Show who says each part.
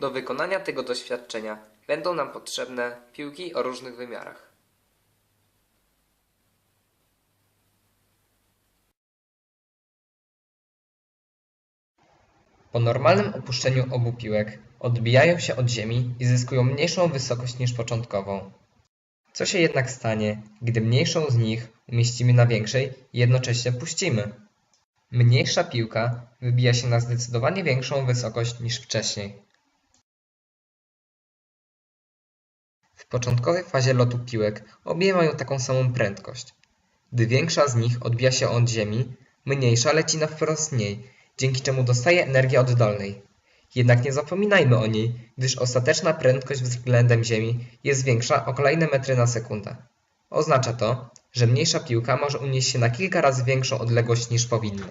Speaker 1: Do wykonania tego doświadczenia będą nam potrzebne piłki o różnych wymiarach. Po normalnym opuszczeniu obu piłek odbijają się od ziemi i zyskują mniejszą wysokość niż początkową. Co się jednak stanie, gdy mniejszą z nich umieścimy na większej i jednocześnie puścimy? Mniejsza piłka wybija się na zdecydowanie większą wysokość niż wcześniej. W początkowej fazie lotu piłek obie mają taką samą prędkość. Gdy większa z nich odbija się od ziemi, mniejsza leci na wprost niej, dzięki czemu dostaje energię oddolnej. Jednak nie zapominajmy o niej, gdyż ostateczna prędkość względem Ziemi jest większa o kolejne metry na sekundę. Oznacza to, że mniejsza piłka może unieść się na kilka razy większą odległość niż powinna.